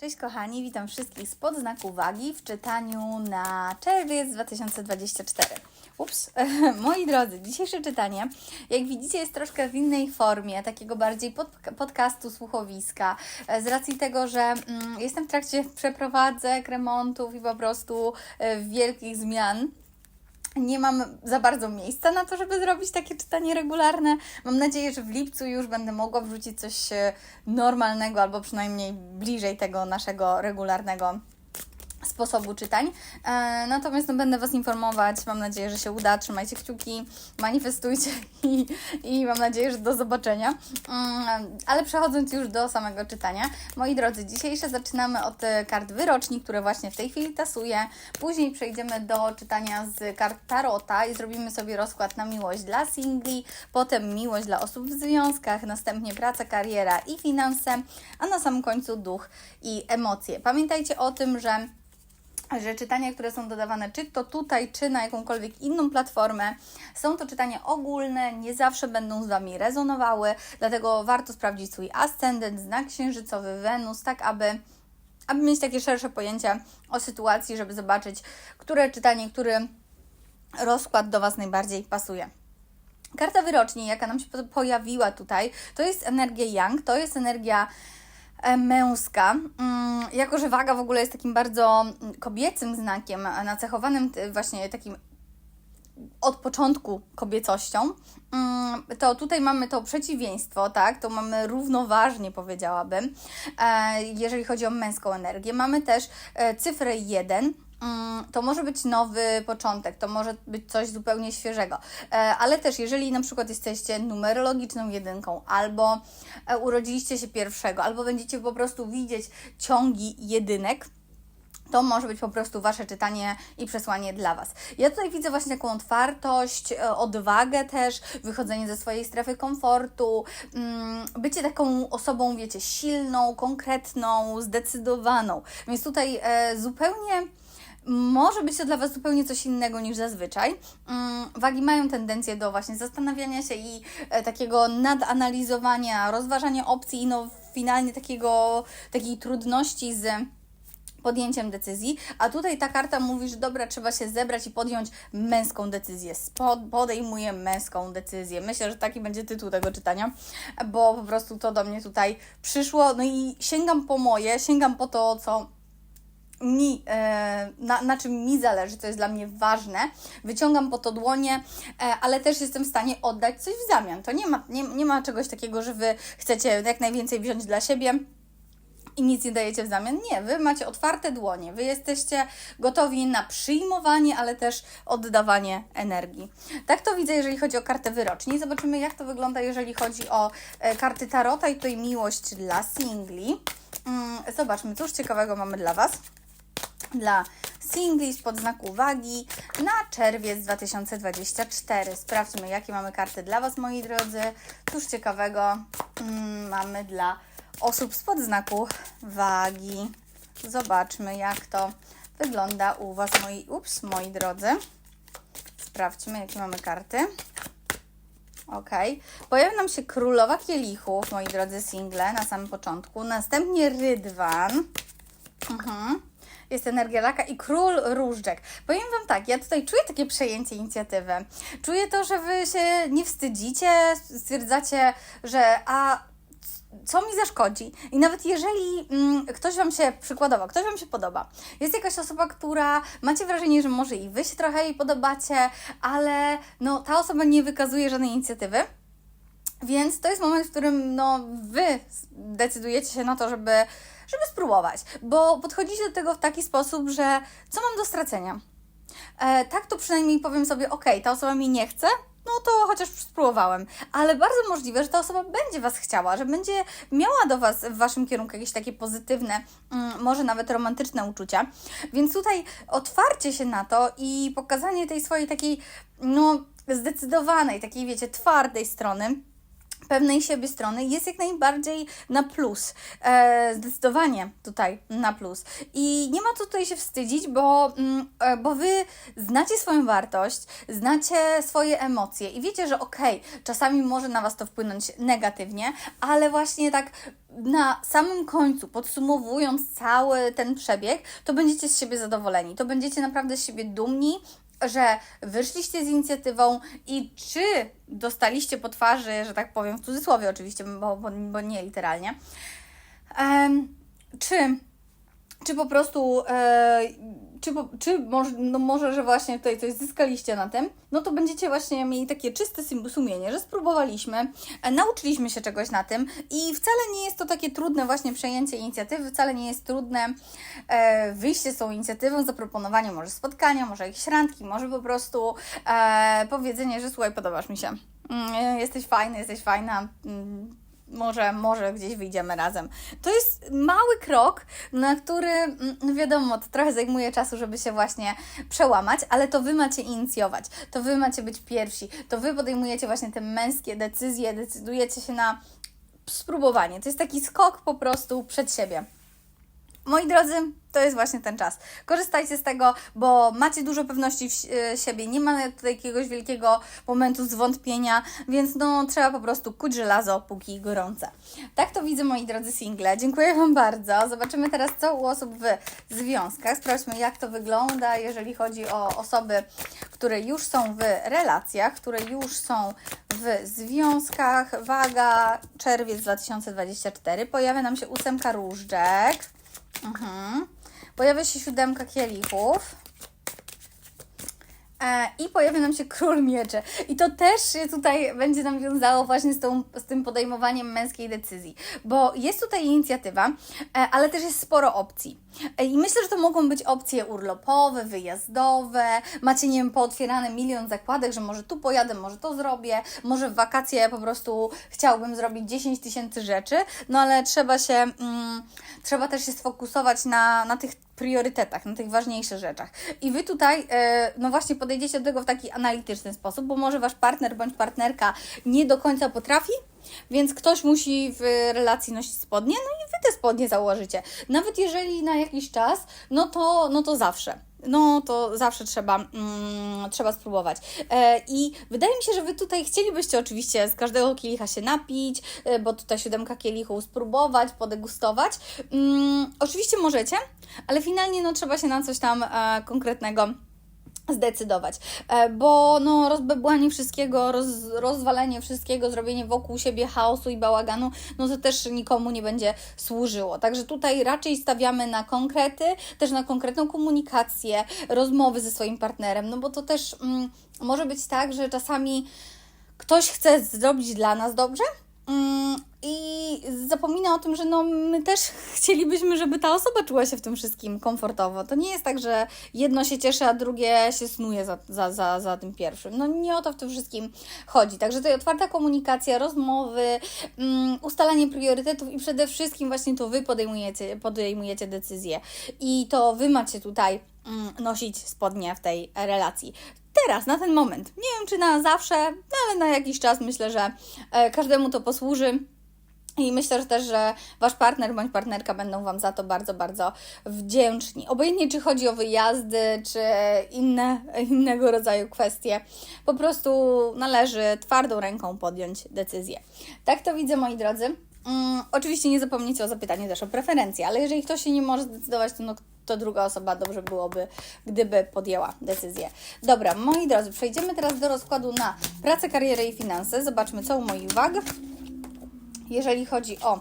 Cześć kochani, witam wszystkich spod znaku wagi w czytaniu na czerwiec 2024. Ups, moi drodzy, dzisiejsze czytanie, jak widzicie, jest troszkę w innej formie, takiego bardziej pod, podcastu, słuchowiska, e, z racji tego, że mm, jestem w trakcie przeprowadzek, remontów i po prostu e, wielkich zmian nie mam za bardzo miejsca na to, żeby zrobić takie czytanie regularne. Mam nadzieję, że w lipcu już będę mogła wrzucić coś e, normalnego, albo przynajmniej bliżej tego naszego regularnego sposobu czytań. E, natomiast no, będę Was informować. Mam nadzieję, że się uda. Trzymajcie kciuki, manifestujcie i, i mam nadzieję, że do zobaczenia. Mm, ale przechodząc już do samego czytania, moi drodzy, dzisiejsze zaczynamy od e, kart wyroczni, które właśnie w tej chwili tasuję. Później przejdziemy do czytania z kart Tarota i zrobimy sobie rozkład na miłość dla singli, potem miłość dla osób w związkach, następnie praca, kariera i finanse, a na samym końcu duch i emocje. Pamiętajcie o tym, że że czytania, które są dodawane, czy to tutaj, czy na jakąkolwiek inną platformę, są to czytania ogólne, nie zawsze będą z Wami rezonowały, dlatego warto sprawdzić swój ascendent, znak księżycowy, Wenus, tak aby, aby mieć takie szersze pojęcie o sytuacji, żeby zobaczyć, które czytanie, który rozkład do Was najbardziej pasuje. Karta wyroczni, jaka nam się pojawiła tutaj, to jest energia Yang, to jest energia męska. Mm, jako, że waga w ogóle jest takim bardzo mm, kobiecym znakiem, nacechowanym właśnie takim od początku kobiecością, mm, to tutaj mamy to przeciwieństwo, tak? To mamy równoważnie, powiedziałabym, e, jeżeli chodzi o męską energię. Mamy też e, cyfrę 1, Mm, to może być nowy początek, to może być coś zupełnie świeżego. E, ale też, jeżeli na przykład jesteście numerologiczną jedynką, albo e, urodziliście się pierwszego, albo będziecie po prostu widzieć ciągi jedynek, to może być po prostu Wasze czytanie i przesłanie dla Was. Ja tutaj widzę właśnie taką otwartość, e, odwagę też, wychodzenie ze swojej strefy komfortu, mm, bycie taką osobą, wiecie, silną, konkretną, zdecydowaną. Więc tutaj zupełnie może być to dla Was zupełnie coś innego niż zazwyczaj. Mm, wagi mają tendencję do właśnie zastanawiania się i e, takiego nadanalizowania, rozważania opcji i no finalnie takiego, takiej trudności z podjęciem decyzji, a tutaj ta karta mówi, że dobra, trzeba się zebrać i podjąć męską decyzję. podejmuję męską decyzję. Myślę, że taki będzie tytuł tego czytania, bo po prostu to do mnie tutaj przyszło. No i sięgam po moje, sięgam po to, co mi, e, na, na czym mi zależy, co jest dla mnie ważne, wyciągam po to dłonie, e, ale też jestem w stanie oddać coś w zamian. To nie ma, nie, nie ma czegoś takiego, że Wy chcecie jak najwięcej wziąć dla siebie i nic nie dajecie w zamian. Nie, Wy macie otwarte dłonie, Wy jesteście gotowi na przyjmowanie, ale też oddawanie energii. Tak to widzę, jeżeli chodzi o kartę wyroczni. Zobaczymy, jak to wygląda, jeżeli chodzi o e, karty Tarota i tutaj miłość dla singli. Mm, zobaczmy, cóż ciekawego mamy dla Was dla singli spod znaku wagi na czerwiec 2024. Sprawdźmy, jakie mamy karty dla Was, moi drodzy. Cóż ciekawego mm, mamy dla osób spod znaku wagi. Zobaczmy, jak to wygląda u Was, moi, ups, moi drodzy. Sprawdźmy, jakie mamy karty. Ok. Pojawi nam się królowa kielichów, moi drodzy single, na samym początku. Następnie rydwan. Mhm jest energia laka i król różdżek. Powiem Wam tak, ja tutaj czuję takie przejęcie inicjatywy. Czuję to, że Wy się nie wstydzicie, stwierdzacie, że a co mi zaszkodzi. I nawet jeżeli mm, ktoś Wam się, przykładowo, ktoś Wam się podoba, jest jakaś osoba, która macie wrażenie, że może i Wy się trochę jej podobacie, ale no, ta osoba nie wykazuje żadnej inicjatywy, więc to jest moment, w którym no, Wy decydujecie się na to, żeby żeby spróbować, bo podchodzicie do tego w taki sposób, że co mam do stracenia? E, tak to przynajmniej powiem sobie, ok, ta osoba mi nie chce, no to chociaż spróbowałem. Ale bardzo możliwe, że ta osoba będzie Was chciała, że będzie miała do Was w Waszym kierunku jakieś takie pozytywne, mm, może nawet romantyczne uczucia. Więc tutaj otwarcie się na to i pokazanie tej swojej takiej, no, zdecydowanej, takiej, wiecie, twardej strony pewnej siebie strony jest jak najbardziej na plus. E, zdecydowanie tutaj na plus. I nie ma co tutaj się wstydzić, bo, mm, e, bo wy znacie swoją wartość, znacie swoje emocje i wiecie, że okej, czasami może na was to wpłynąć negatywnie, ale właśnie tak na samym końcu, podsumowując cały ten przebieg, to będziecie z siebie zadowoleni, to będziecie naprawdę z siebie dumni, że wyszliście z inicjatywą i czy dostaliście po twarzy, że tak powiem, w cudzysłowie oczywiście, bo, bo, bo nie literalnie, em, czy, czy po prostu, e, czy, po, czy może, no może, że właśnie tutaj coś zyskaliście na tym, no to będziecie właśnie mieli takie czyste sum- sumienie, że spróbowaliśmy, e, nauczyliśmy się czegoś na tym i wcale nie jest to takie trudne właśnie przejęcie inicjatywy, wcale nie jest trudne e, wyjście z tą inicjatywą, zaproponowanie może spotkania, może jakiejś randki, może po prostu e, powiedzenie, że słuchaj, podobasz mi się, mm, jesteś fajny, jesteś fajna, mm, może, może gdzieś wyjdziemy razem. To jest mały krok, na który, mm, no wiadomo, to trochę zajmuje czasu, żeby się właśnie przełamać, ale to Wy macie inicjować, to Wy macie być pierwsi, to Wy podejmujecie właśnie te męskie decyzje, decydujecie się na spróbowanie. To jest taki skok po prostu przed siebie. Moi drodzy, to jest właśnie ten czas. Korzystajcie z tego, bo macie dużo pewności w e, siebie, nie ma tutaj jakiegoś wielkiego momentu zwątpienia, więc no trzeba po prostu kuć żelazo, póki gorące. Tak to widzę, moi drodzy single. Dziękuję Wam bardzo. Zobaczymy teraz, co u osób w związkach. Sprawdźmy, jak to wygląda, jeżeli chodzi o osoby, które już są w relacjach, które już są w związkach. Waga, czerwiec 2024. Pojawia nam się ósemka różdżek. Mhm. Pojawia się siódemka kielichów. E, I pojawia nam się król mieczy. I to też się tutaj będzie nam wiązało właśnie z, tą, z tym podejmowaniem męskiej decyzji. Bo jest tutaj inicjatywa, e, ale też jest sporo opcji. E, I myślę, że to mogą być opcje urlopowe, wyjazdowe. Macie, nie wiem, pootwierane milion zakładek, że może tu pojadę, może to zrobię, może w wakacje po prostu chciałbym zrobić 10 tysięcy rzeczy, no ale trzeba się, mm, trzeba też się sfokusować na, na tych priorytetach, na tych ważniejszych rzeczach. I Wy tutaj, e, no właśnie, podejdziecie do tego w taki analityczny sposób, bo może Wasz partner bądź partnerka nie do końca potrafi, więc ktoś musi w relacji nosić spodnie, no i Wy te spodnie założycie. Nawet jeżeli na jakiś czas, no to, no to zawsze. No to zawsze trzeba, mm, trzeba spróbować. E, I wydaje mi się, że Wy tutaj chcielibyście oczywiście z każdego kielicha się napić, e, bo tutaj siódemka kielichów spróbować, podegustować. Mm, oczywiście możecie, ale finalnie no, trzeba się na coś tam e, konkretnego zdecydować, E, bo no, rozbebłanie wszystkiego, roz, rozwalenie wszystkiego, zrobienie wokół siebie chaosu i bałaganu, no to też nikomu nie będzie służyło. Także tutaj raczej stawiamy na konkrety, też na konkretną komunikację, rozmowy ze swoim partnerem, no bo to też mm, może być tak, że czasami ktoś chce zrobić dla nas dobrze, I zapomina o tym, że no, my też chcielibyśmy, żeby ta osoba czuła się w tym wszystkim komfortowo. To nie jest tak, że jedno się cieszy, a drugie się snuje za, za, za, za tym pierwszym. No nie o to w tym wszystkim chodzi. Także tutaj otwarta komunikacja, rozmowy, um, ustalanie priorytetów i przede wszystkim właśnie to Wy podejmujecie, podejmujecie decyzje. I to Wy macie tutaj mm, nosić spodnie w tej relacji teraz, na ten moment. Nie wiem, czy na zawsze, no ale na jakiś czas myślę, że e, każdemu to posłuży. I myślę, że też, że Wasz partner bądź partnerka będą Wam za to bardzo, bardzo wdzięczni. Obojętnie, czy chodzi o wyjazdy, czy inne, innego rodzaju kwestie, po prostu należy twardą ręką podjąć decyzję. Tak to widzę, moi drodzy. Mm, oczywiście nie zapomnijcie o zapytaniu też o preferencje, ale jeżeli ktoś się nie może zdecydować, to, no, to druga osoba dobrze byłoby, gdyby podjęła decyzję. Dobra, moi drodzy, przejdziemy teraz do rozkładu na pracę, karierę i finanse. Zobaczmy, co u moich wag. Jeżeli chodzi o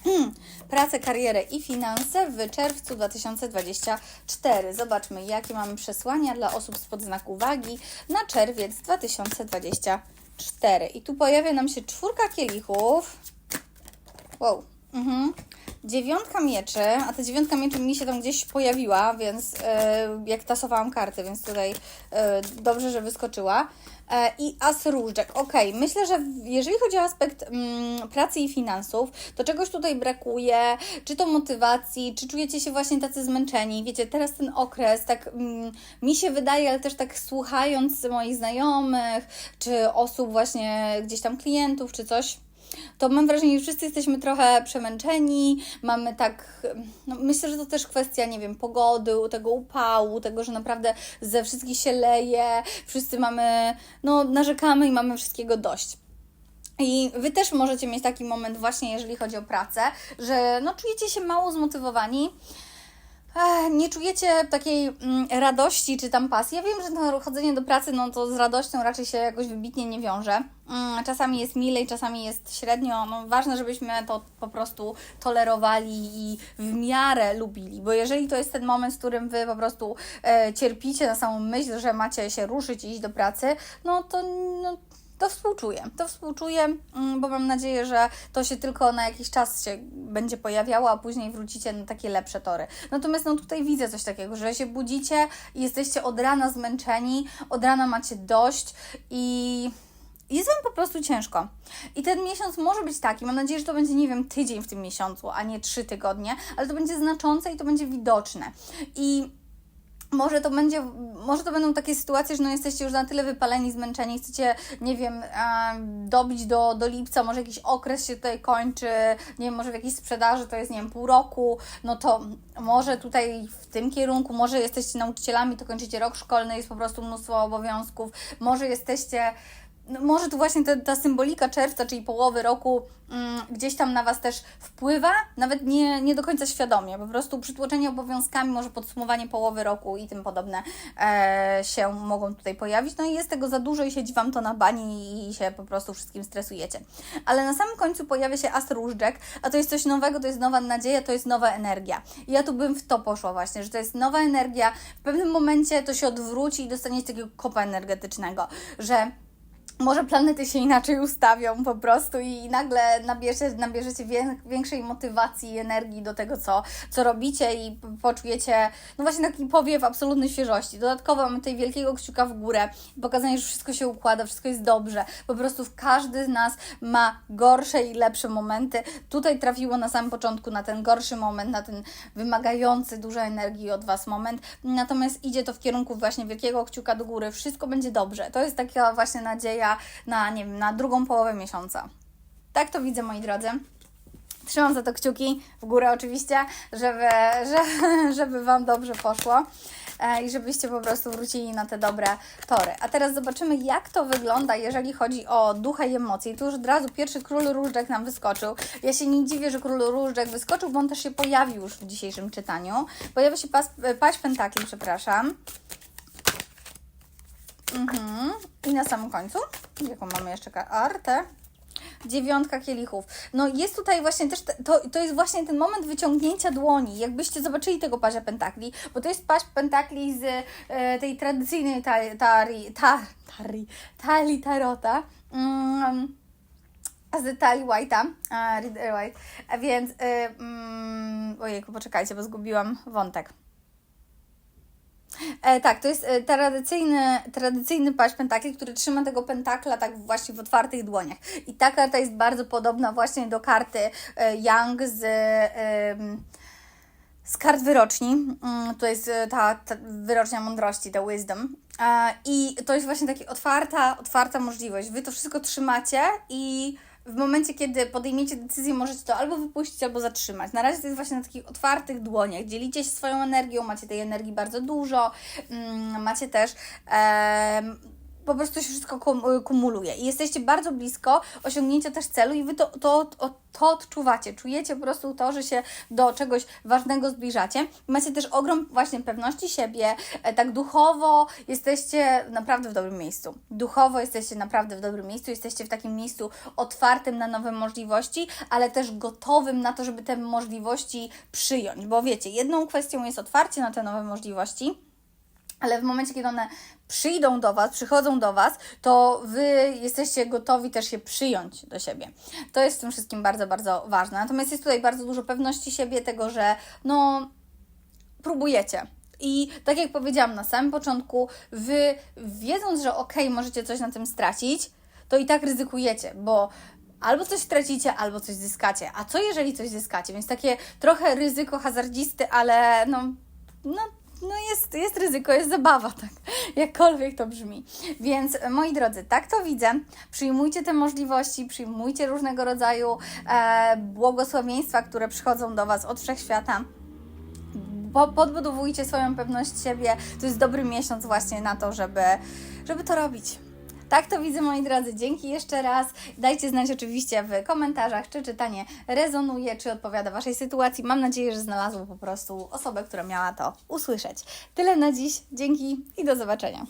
pracę, karierę i finanse w czerwcu 2024. Zobaczmy, jakie mamy przesłania dla osób spod znaku wagi na czerwiec 2024. I tu pojawia nam się czwórka kielichów. Wow. Mhm. Dziewiątka mieczy, a ta dziewiątka mieczy mi się tam gdzieś pojawiła, więc e, jak tasowałam karty, więc tutaj e, dobrze, że wyskoczyła. e, i as różdżek. Ok, myślę, że jeżeli chodzi o aspekt mm, pracy i finansów, to czegoś tutaj brakuje, czy to motywacji, czy czujecie się właśnie tacy zmęczeni. Wiecie, teraz ten okres, tak mm, mi się wydaje, ale też tak słuchając moich znajomych, czy osób właśnie gdzieś tam klientów, czy coś, to mam wrażenie, że wszyscy jesteśmy trochę przemęczeni, mamy tak, no myślę, że to też kwestia, nie wiem, pogody, tego upału, tego, że naprawdę ze wszystkich się leje, wszyscy mamy, no narzekamy i mamy wszystkiego dość. I Wy też możecie mieć taki moment właśnie, jeżeli chodzi o pracę, że no czujecie się mało zmotywowani, nie czujecie takiej mm, radości czy tam pasji. Ja wiem, że to chodzenie do pracy, no to z radością raczej się jakoś wybitnie nie wiąże. Mm, czasami jest milej, czasami jest średnio. No, ważne, żebyśmy to po prostu tolerowali i w miarę lubili, bo jeżeli to jest ten moment, w którym Wy po prostu e, cierpicie na samą myśl, że macie się ruszyć i iść do pracy, no to no, współczuję. To współczuję, mm, bo mam nadzieję, że to się tylko na jakiś czas się będzie pojawiało, a później wrócicie na takie lepsze tory. Natomiast no tutaj widzę coś takiego, że się budzicie i jesteście od rana zmęczeni, od rana macie dość i jest Wam po prostu ciężko. I ten miesiąc może być taki, mam nadzieję, że to będzie, nie wiem, tydzień w tym miesiącu, a nie trzy tygodnie, ale to będzie znaczące i to będzie widoczne. I może to będzie, może to będą takie sytuacje, że no jesteście już na tyle wypaleni, zmęczeni, chcecie, nie wiem, dobić do, do lipca, może jakiś okres się tutaj kończy, nie wiem, może w jakiejś sprzedaży to jest, nie wiem, pół roku, no to może tutaj w tym kierunku, może jesteście nauczycielami, to kończycie rok szkolny, jest po prostu mnóstwo obowiązków, może jesteście no może tu właśnie ta, ta symbolika czerwca, czyli połowy roku, mm, gdzieś tam na Was też wpływa, nawet nie, nie do końca świadomie. Po prostu przytłoczenie obowiązkami, może podsumowanie połowy roku i tym podobne e, się mogą tutaj pojawić. No i jest tego za dużo i siedzi Wam to na bani i się po prostu wszystkim stresujecie. Ale na samym końcu pojawia się as różdżek, a to jest coś nowego, to jest nowa nadzieja, to jest nowa energia. I ja tu bym w to poszła właśnie, że to jest nowa energia. W pewnym momencie to się odwróci i dostaniecie takiego kopa energetycznego, że może planety się inaczej ustawią po prostu i nagle nabierze, nabierzecie wię, większej motywacji i energii do tego, co, co robicie i poczujecie, no właśnie taki powiew absolutnej świeżości. Dodatkowo mamy tutaj wielkiego kciuka w górę, pokazanie, że wszystko się układa, wszystko jest dobrze. Po prostu każdy z nas ma gorsze i lepsze momenty. Tutaj trafiło na samym początku na ten gorszy moment, na ten wymagający dużo energii od Was moment. Natomiast idzie to w kierunku właśnie wielkiego kciuka do góry. Wszystko będzie dobrze. To jest taka właśnie nadzieja na, nie wiem, na drugą połowę miesiąca. Tak to widzę, moi drodzy. Trzymam za to kciuki w górę oczywiście, żeby, że, żeby Wam dobrze poszło e, i żebyście po prostu wrócili na te dobre tory. A teraz zobaczymy, jak to wygląda, jeżeli chodzi o ducha i emocje. Tu już od razu pierwszy król różdżek nam wyskoczył. Ja się nie dziwię, że król różdżek wyskoczył, bo on też się pojawił już w dzisiejszym czytaniu. Pojawia się pas, paść pentakli, przepraszam. Mhm. I na samym końcu, jaką mamy jeszcze kartę? Dziewiątka kielichów. No jest tutaj właśnie też, te, to, to jest właśnie ten moment wyciągnięcia dłoni. Jakbyście zobaczyli tego pasia pentakli, bo to jest paś pentakli z e, tej tradycyjnej tari, tari, tar, tari, tarota. Mm, z talii White'a, a, Rider White, a więc, y, mm, poczekajcie, bo zgubiłam wątek. E, tak, to jest e, tradycyjny, tradycyjny pentakli, który trzyma tego pentakla tak właśnie w otwartych dłoniach. I ta karta jest bardzo podobna właśnie do karty e, Young z, em, z kart wyroczni. Mm, To jest e, ta, ta wyrocznia mądrości, ta wisdom. E, I to jest właśnie taka otwarta, otwarta możliwość. Wy to wszystko trzymacie i w momencie, kiedy podejmiecie decyzję, możecie to albo wypuścić, albo zatrzymać. Na razie to jest właśnie na takich otwartych dłoniach. Dzielicie się swoją energią, macie tej energii bardzo dużo, mm, macie też. Po prostu się wszystko kum- kumuluje i jesteście bardzo blisko osiągnięcia też celu i wy to, to, to, to odczuwacie. Czujecie po prostu to, że się do czegoś ważnego zbliżacie. Macie też ogrom właśnie pewności siebie, e, tak duchowo jesteście naprawdę w dobrym miejscu. Duchowo jesteście naprawdę w dobrym miejscu, jesteście w takim miejscu otwartym na nowe możliwości, ale też gotowym na to, żeby te możliwości przyjąć. Bo wiecie, jedną kwestią jest otwarcie na te nowe możliwości, ale w momencie, kiedy one przyjdą do Was, przychodzą do Was, to Wy jesteście gotowi też je przyjąć do siebie. To jest w tym wszystkim bardzo, bardzo ważne. Natomiast jest tutaj bardzo dużo pewności siebie, tego, że no próbujecie. I tak jak powiedziałam na samym początku, wy wiedząc, że okej, możecie coś na tym stracić, to i tak ryzykujecie, bo albo coś stracicie, albo coś zyskacie. A co jeżeli coś zyskacie? Więc takie trochę ryzyko hazardzisty, ale no, no, no jest, jest ryzyko, jest zabawa, tak, jakkolwiek to brzmi. Więc moi drodzy, tak to widzę. Przyjmujcie te możliwości, przyjmujcie różnego rodzaju e, błogosławieństwa, które przychodzą do Was od wszechświata po- podbudowujcie swoją pewność siebie. To jest dobry miesiąc właśnie na to, żeby, żeby to robić. Tak to widzę, moi drodzy. Dzięki jeszcze raz. Dajcie znać oczywiście w komentarzach, czy czytanie rezonuje, czy odpowiada Waszej sytuacji. Mam nadzieję, że znalazło po prostu osobę, która miała to usłyszeć. Tyle na dziś. Dzięki i do zobaczenia.